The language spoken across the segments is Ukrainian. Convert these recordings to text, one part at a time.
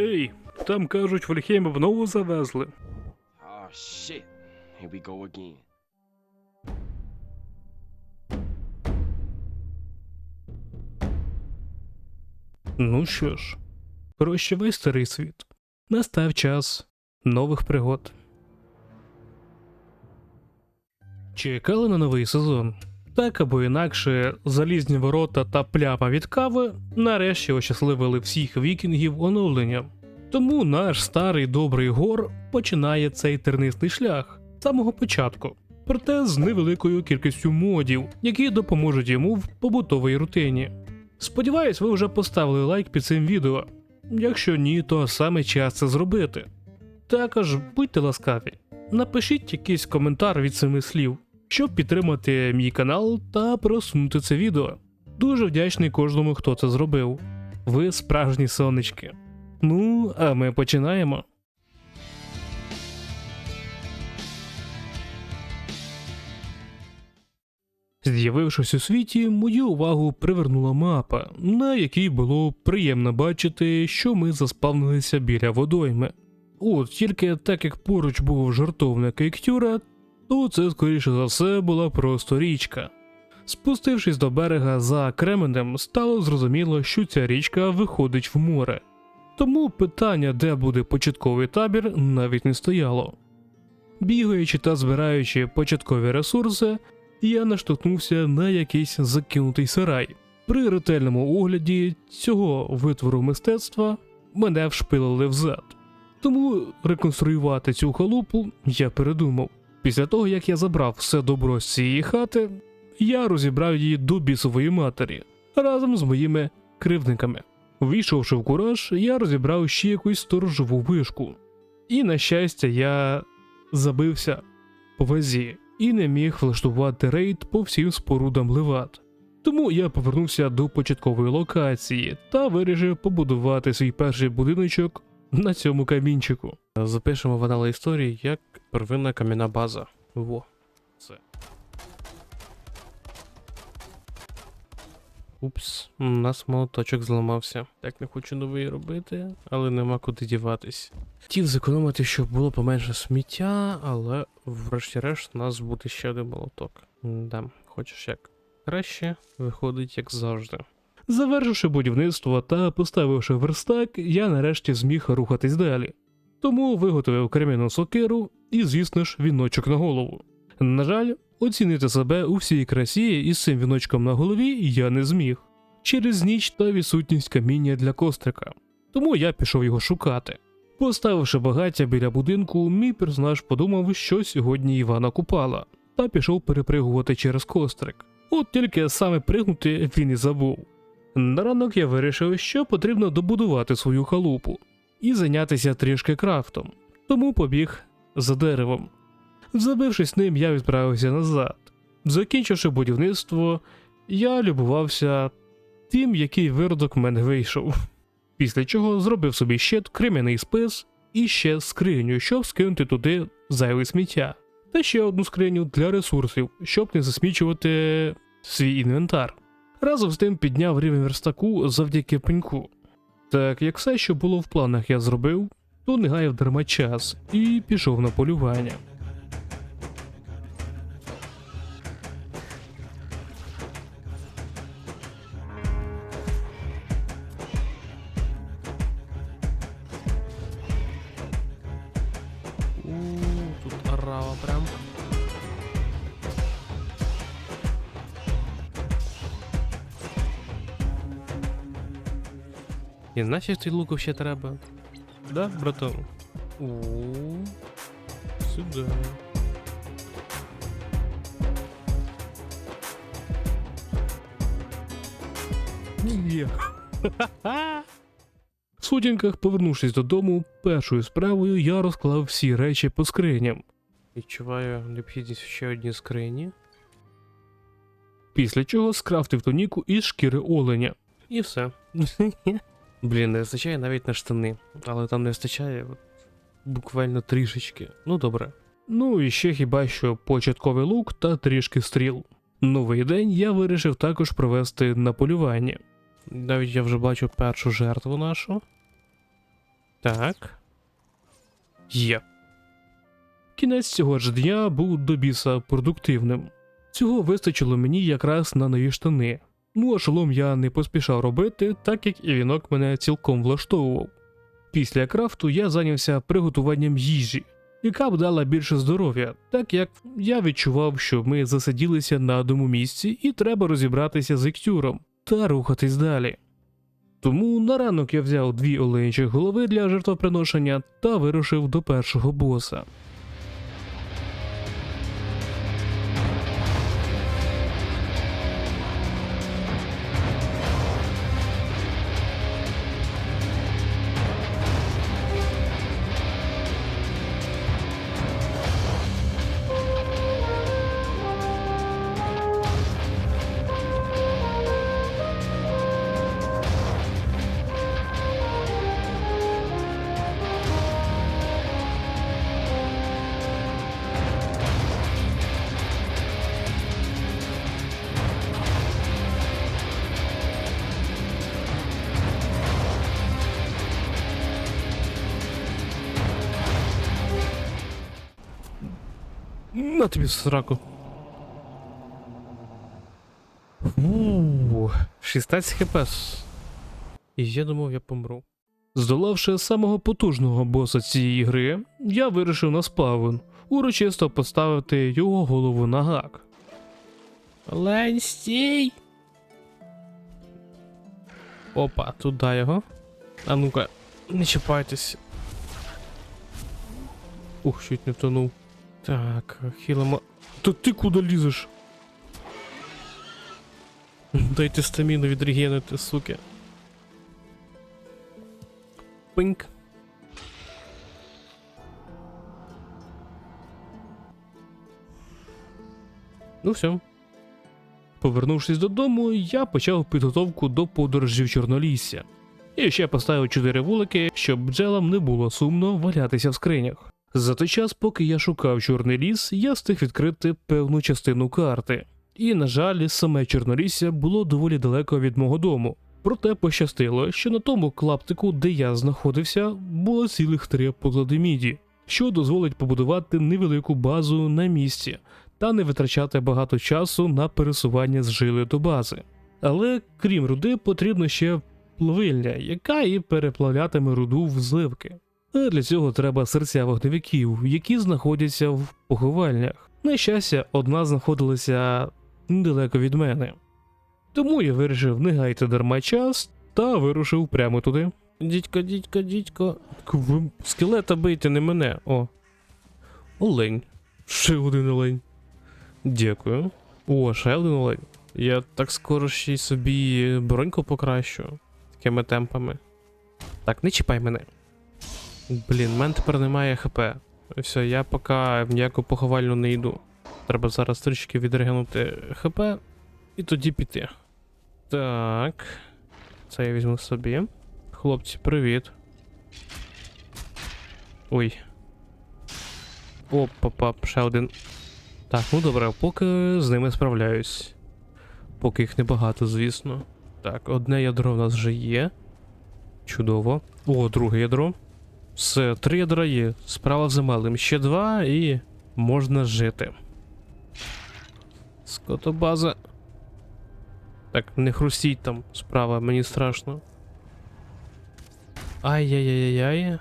Ей, там кажуть, Вольхейм знову завезли. Oh shit. Here we go again. Ну що ж, прощавай старий світ. Настав час нових пригод. Чекали на новий сезон. Так або інакше, залізні ворота та пляма від кави нарешті ощасливили всіх вікінгів оновленням. Тому наш старий добрий гор починає цей тернистий шлях з самого початку, проте з невеликою кількістю модів, які допоможуть йому в побутовій рутині. Сподіваюсь, ви вже поставили лайк під цим відео. Якщо ні, то саме час це зробити. Також будьте ласкаві, напишіть якийсь коментар від семи слів, щоб підтримати мій канал та просунути це відео. Дуже вдячний кожному, хто це зробив. Ви справжні сонечки. Ну, а ми починаємо. З'явившись у світі, мою увагу привернула мапа, на якій було приємно бачити, що ми заспавнилися біля водойми. От тільки так як поруч був жартовник і то це, скоріше за все, була просто річка. Спустившись до берега за Кременем, стало зрозуміло, що ця річка виходить в море. Тому питання, де буде початковий табір, навіть не стояло. Бігаючи та збираючи початкові ресурси, я наштовхнувся на якийсь закинутий сарай. При ретельному огляді цього витвору мистецтва мене вшпилили взад. Тому реконструювати цю халупу я передумав. Після того, як я забрав все добро з цієї хати, я розібрав її до бісової матері разом з моїми кривдниками. Війшовши в кураж, я розібрав ще якусь сторожову вишку. І, на щастя, я забився по вазі і не міг влаштувати рейд по всім спорудам леват. Тому я повернувся до початкової локації та вирішив побудувати свій перший будиночок на цьому камінчику. Запишемо в анали історії як первинна кам'яна база. Во. Це. Упс, у нас молоточок зламався. Так не хочу новий робити, але нема куди діватись. Хотів зекономити, щоб було поменше сміття, але врешті-решт у нас буде ще один молоток. Да, хочеш як краще, виходить як завжди. Завершивши будівництво та поставивши верстак, я нарешті зміг рухатись далі. Тому виготовив крем'яну сокиру і, звісно ж, віночок на голову. На жаль, оцінити себе у всій красі із цим віночком на голові я не зміг через ніч та відсутність каміння для кострика. Тому я пішов його шукати. Поставивши багаття біля будинку, мій персонаж подумав, що сьогодні Івана купала, та пішов перепригувати через кострик. От тільки саме пригнути він і забув. На ранок я вирішив, що потрібно добудувати свою халупу і зайнятися трішки крафтом, тому побіг за деревом. Забившись ним, я відправився назад. Закінчивши будівництво, я любувався тим, який виродок в мене вийшов. Після чого зробив собі ще крем'яний спис і ще скриню, щоб скинути туди зайве сміття, та ще одну скриню для ресурсів, щоб не засмічувати свій інвентар. Разом з тим підняв рівень верстаку завдяки пеньку. Так як все, що було в планах, я зробив, то не гаяв дарма час і пішов на полювання. І знаєш, цей лук ще треба? Да, братан? О, сюди. Є. В сутінках, повернувшись додому, першою справою я розклав всі речі по скриням. Відчуваю необхідність ще одній скрині. Після чого скрафтив тоніку із шкіри оленя. І все. Блін, не вистачає навіть на штани, але там не вистачає от, буквально трішечки. Ну добре. Ну і ще хіба що початковий лук та трішки стріл. Новий день я вирішив також провести на полюванні. Навіть я вже бачу першу жертву нашу. Так. Є. Кінець цього ж дня був до біса продуктивним. Цього вистачило мені якраз на нові штани. Ну а шолом я не поспішав робити, так як і вінок мене цілком влаштовував. Після крафту я зайнявся приготуванням їжі, яка б дала більше здоров'я, так як я відчував, що ми засиділися на одному місці і треба розібратися з іктюром та рухатись далі. Тому на ранок я взяв дві оленячі голови для жертвоприношення та вирушив до першого боса. На тобі сраку. Фу, 16 хп. І я думав, я помру. Здолавши самого потужного боса цієї гри, я вирішив на спавн урочисто поставити його голову на гак. Лень, стій! Опа, туди його. А ну-ка, не чіпайтесь. Ух, чуть не втонув. Так, хілимо. Та ти куди лізеш? Дайте стаміну відрегенити, суки. Пинк. Ну все. Повернувшись додому, я почав підготовку до подорожі в Чорнолісся. І ще поставив чотири вулики, щоб бджелам не було сумно валятися в скринях. За той час, поки я шукав чорний ліс, я встиг відкрити певну частину карти. І, на жаль, саме Чорнолісся було доволі далеко від мого дому. Проте пощастило, що на тому клаптику, де я знаходився, було цілих три поклади міді, що дозволить побудувати невелику базу на місці та не витрачати багато часу на пересування з жили до бази. Але крім руди, потрібно ще плавильня, яка і переплавлятиме руду в зливки. А для цього треба серця вогневиків, які знаходяться в поховальнях. На щастя, одна знаходилася недалеко від мене. Тому я вирішив не гайти дарма час та вирушив прямо туди. Дідько, дідько, дідько. Скелета бийте, не мене. О. Олень. Ще один олень. Дякую. О, ще один олень. Я так скоро ще й собі броньку покращу. Такими темпами. Так, не чіпай мене. Блін, в мене тепер немає хп. Все, я поки в ніяку поховальну не йду. Треба зараз трішки відрегнути хп і тоді піти. Так. Це я візьму собі. Хлопці, привіт. Ой. Опа-па, ще один. Так, ну добре, поки з ними справляюсь. Поки їх небагато, звісно. Так, одне ядро в нас вже є. Чудово. О, друге ядро. Все, три ядра. Справа за малим. Ще два і можна жити. Скотобаза. Так, не хрустіть там справа, мені страшно. Ай-яй-яй-яй.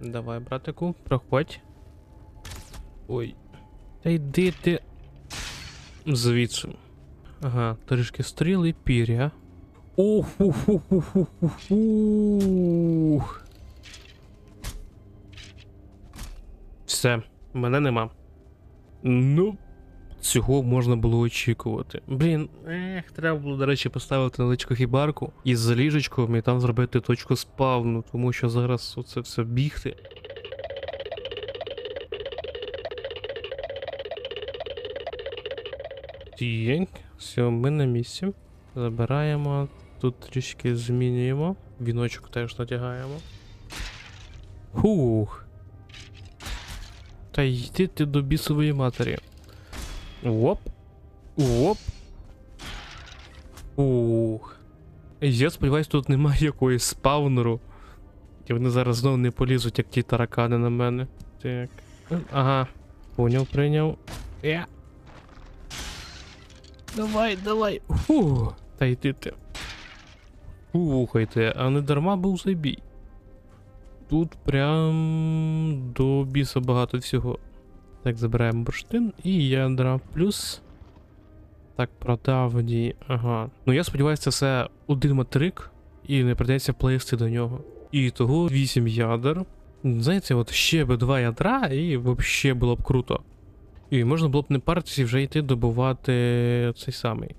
Давай, братику, проходь. Ой. Та йди ти. Звідси. Ага, трішки стріл і пір'я. Оху-ху-ху-ху-ху. Все, мене нема. Ну, цього можна було очікувати. Блін, ех, треба було, до речі, поставити невеличку хібарку із заліжечком і там зробити точку спавну, тому що зараз оце все бігти. Так, все, ми на місці. Забираємо, тут трішки змінюємо. Віночок теж надягаємо. Хух. Та йди ти до бісової матері. Оп. Оп. Ух. Я сподіваюсь, тут немає якоїсь спаунеру. І вони зараз знову не полізуть, як ті таракани на мене. Так. Ага. Поняв, прийняв. Я. Давай, давай. Фу. Та йди ти. Слухайте, а не дарма був цей бій. Тут прям до біса багато всього. Так, забираємо бурштин і ядра. Плюс. Так, продавні. Ага. Ну я сподіваюся, це один матрик, і не придеться плисти до нього. І того 8 ядер. Знаєте, от ще би два ядра, і взагалі було б круто. І можна було б не паритися і вже йти добувати цей самий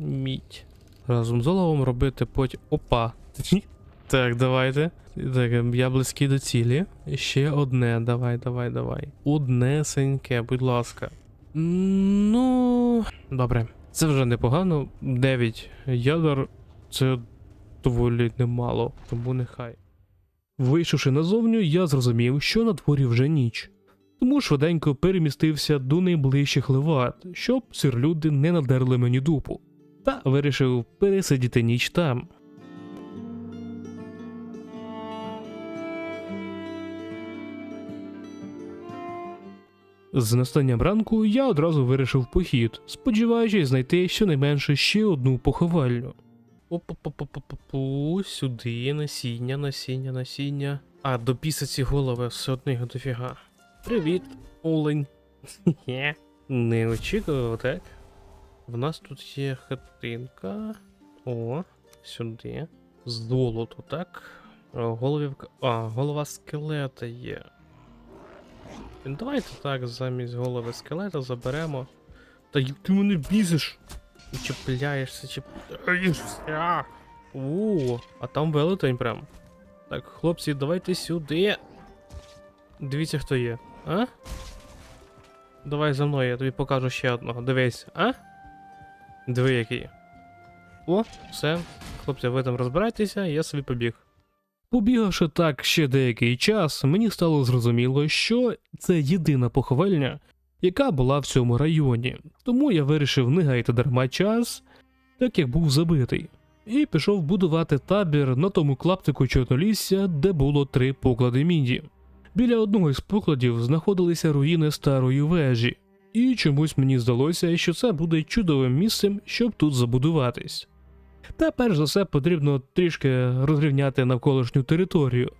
мідь. Разом з оловом робити потім. Опа! Так, давайте. Так, я близький до цілі. Ще одне, давай, давай, давай. Однесеньке, будь ласка. Ну, добре. Це вже непогано. 9 ядер це доволі немало, тому нехай. Вийшовши назовню, я зрозумів, що на дворі вже ніч. Тому швиденько перемістився до найближчих леват, щоб сірлюди не надерли мені дупу, та вирішив пересидіти ніч там. З настанням ранку я одразу вирішив похід, сподіваючись знайти щонайменше ще одну поховальню. Опа-па-па-па-пу, сюди, насіння, насіння, насіння. А, до біса ці голови все одно їх дофіга. Привіт, олень. Не очікував, так? В нас тут є хатинка. О, сюди. Золото, так? Головівка. А, голова скелета є. Давайте так замість голови скелета заберемо. Та й ти мене бізиш! І чіпляєшся, чіпляєшся. О, а там велетень прям. Так, хлопці, давайте сюди. Дивіться, хто є, а? Давай за мною, я тобі покажу ще одного. Дивись, а? Диви, який. О, все. Хлопці, ви там розбирайтеся, я собі побіг. Побігавши так ще деякий час, мені стало зрозуміло, що це єдина поховальня, яка була в цьому районі, тому я вирішив не гаяти дарма час, так як був забитий, і пішов будувати табір на тому клаптику чорнолісся, де було три поклади міді. Біля одного із покладів знаходилися руїни старої вежі, і чомусь мені здалося, що це буде чудовим місцем, щоб тут забудуватись. Та перш за все потрібно трішки розрівняти навколишню територію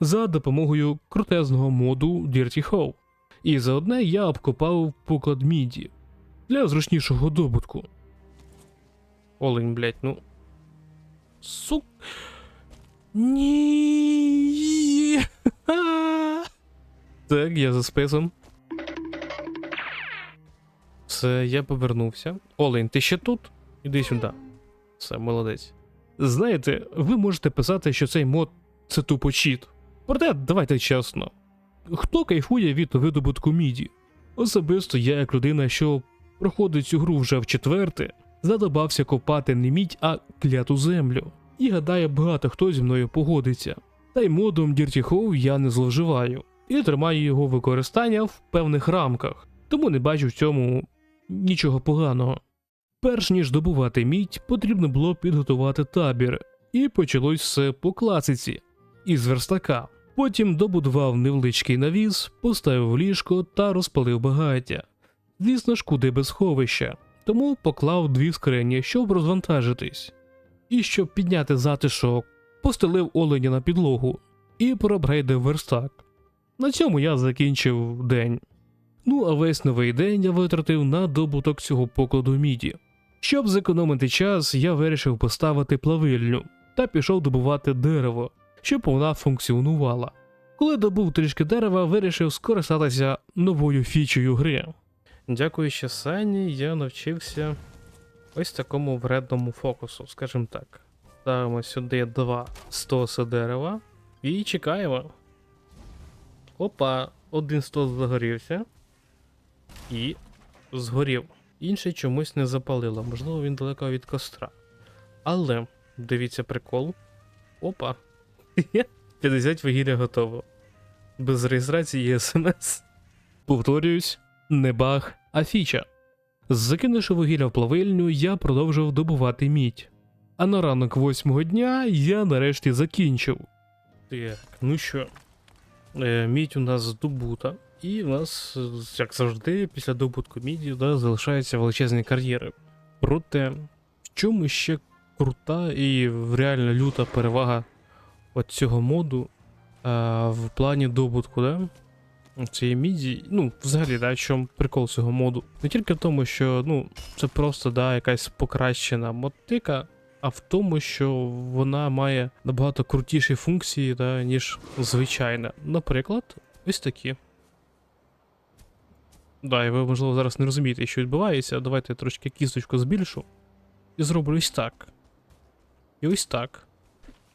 за допомогою крутезного моду Dirty Hole. І заодне я обкопав поклад міді для зручнішого добутку. Олень, блять, ну. Сук. Ні. Так, я за списом. Все, я повернувся. Олень, ти ще тут? Іди сюди. Все, молодець. Знаєте, ви можете писати, що цей мод це тупо чіт. Проте давайте чесно. Хто кайфує від видобутку міді? Особисто я, як людина, що проходить цю гру вже в четверте, задобався копати не мідь, а кляту землю. І гадаю, багато хто зі мною погодиться. Та й модом Dirty Hole я не зловживаю і тримаю його використання в певних рамках, тому не бачу в цьому нічого поганого. Перш ніж добувати мідь, потрібно було підготувати табір, і почалось все по класиці із верстака. Потім добудував невеличкий навіс, поставив ліжко та розпалив багаття. Звісно ж, куди без сховища, тому поклав дві скрині, щоб розвантажитись. І щоб підняти затишок, постелив оленя на підлогу і пробрейдив верстак. На цьому я закінчив день. Ну а весь новий день я витратив на добуток цього покладу міді. Щоб зекономити час, я вирішив поставити плавильню та пішов добувати дерево, щоб вона функціонувала. Коли добув трішки дерева, вирішив скористатися новою фічею гри. Дякуючи Сані, я навчився ось такому вредному фокусу, скажімо так. Ставимо сюди два стоси дерева і чекаємо. Опа, один стос загорівся. І згорів. Інший чомусь не запалило, можливо, він далеко від костра. Але, дивіться прикол. Опа. 50 вугілля готово. Без реєстрації є смс. Повторююсь, не баг, а фіча. Закинувши вугілля в плавильню, я продовжив добувати мідь. А на ранок восьмого дня я нарешті закінчив. Так, ну що, е, мідь у нас здобута, і в нас, е, як завжди, після добутку міді да, залишаються величезні кар'єри. Проте, в чому ще крута і реально люта перевага от цього моду а, в плані добутку, да? Цієї міді, ну, взагалі, да, в чому прикол цього моду. Не тільки в тому, що ну, це просто да, якась покращена мотика, а в тому, що вона має набагато крутіші функції, да, ніж звичайна. Наприклад, ось такі. Да, і ви, можливо, зараз не розумієте, що відбувається. Давайте я трошки кісточку збільшу. І зроблю ось так. І ось так.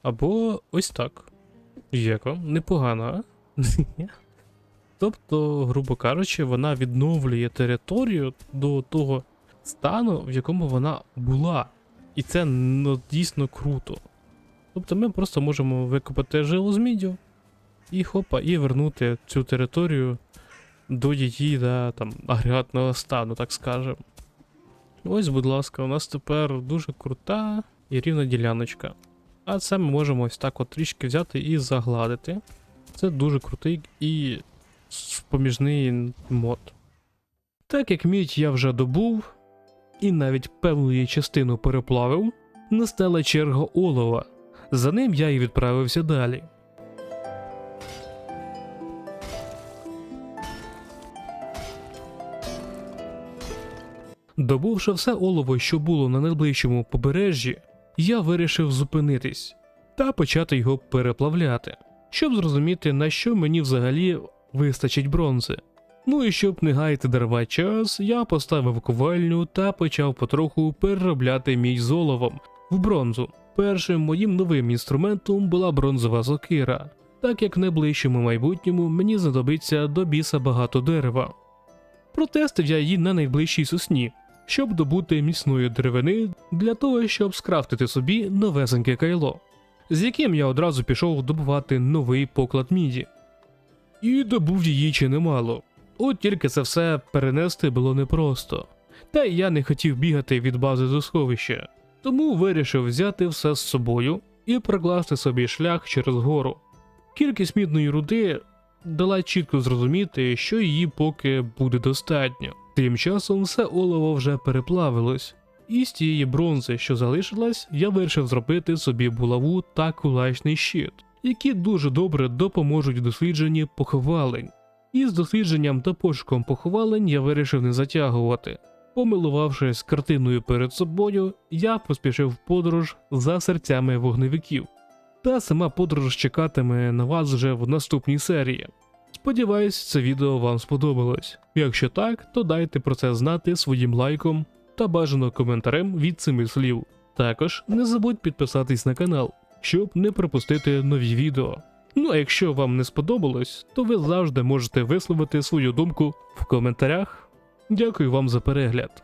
Або ось так. Як вам? Непогано, а? Тобто, грубо кажучи, вона відновлює територію до того стану, в якому вона була. І це ну, дійсно круто. Тобто ми просто можемо викопати жилу з міддю і хопа, і вернути цю територію до її да, там, агрегатного стану, так скажемо. Ось, будь ласка, у нас тепер дуже крута і рівна діляночка. А це ми можемо ось так от трішки взяти і загладити. Це дуже крутий і поміжний мод. Так як мідь я вже добув, і навіть певну її частину переплавив, настала черга олова. За ним я і відправився далі. Добувши все олово, що було на найближчому побережжі, я вирішив зупинитись та почати його переплавляти, щоб зрозуміти, на що мені взагалі вистачить бронзи. Ну і щоб не гаяти дарма час, я поставив ковальню та почав потроху переробляти мій з оловом в бронзу. Першим моїм новим інструментом була бронзова сокира, так як в найближчому майбутньому мені знадобиться до біса багато дерева. Протестив я її на найближчій сосні, щоб добути міцної деревини для того, щоб скрафтити собі новесеньке кайло, з яким я одразу пішов добувати новий поклад міді. І добув її чи немало. От тільки це все перенести було непросто. Та й я не хотів бігати від бази до сховища, тому вирішив взяти все з собою і прокласти собі шлях через гору. Кількість мідної руди дала чітко зрозуміти, що її поки буде достатньо. Тим часом все олово вже переплавилось, і з тієї бронзи, що залишилась, я вирішив зробити собі булаву та кулачний щит, які дуже добре допоможуть в дослідженні поховалень. І з дослідженням та пошуком поховалень я вирішив не затягувати. Помилувавшись картиною перед собою, я поспішив в подорож за серцями вогневиків. Та сама подорож чекатиме на вас вже в наступній серії. Сподіваюсь, це відео вам сподобалось. Якщо так, то дайте про це знати своїм лайком та бажано коментарем від цими слів. Також не забудь підписатись на канал, щоб не пропустити нові відео. Ну а якщо вам не сподобалось, то ви завжди можете висловити свою думку в коментарях. Дякую вам за перегляд.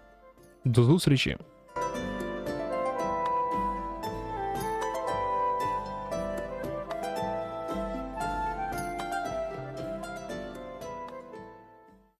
До зустрічі!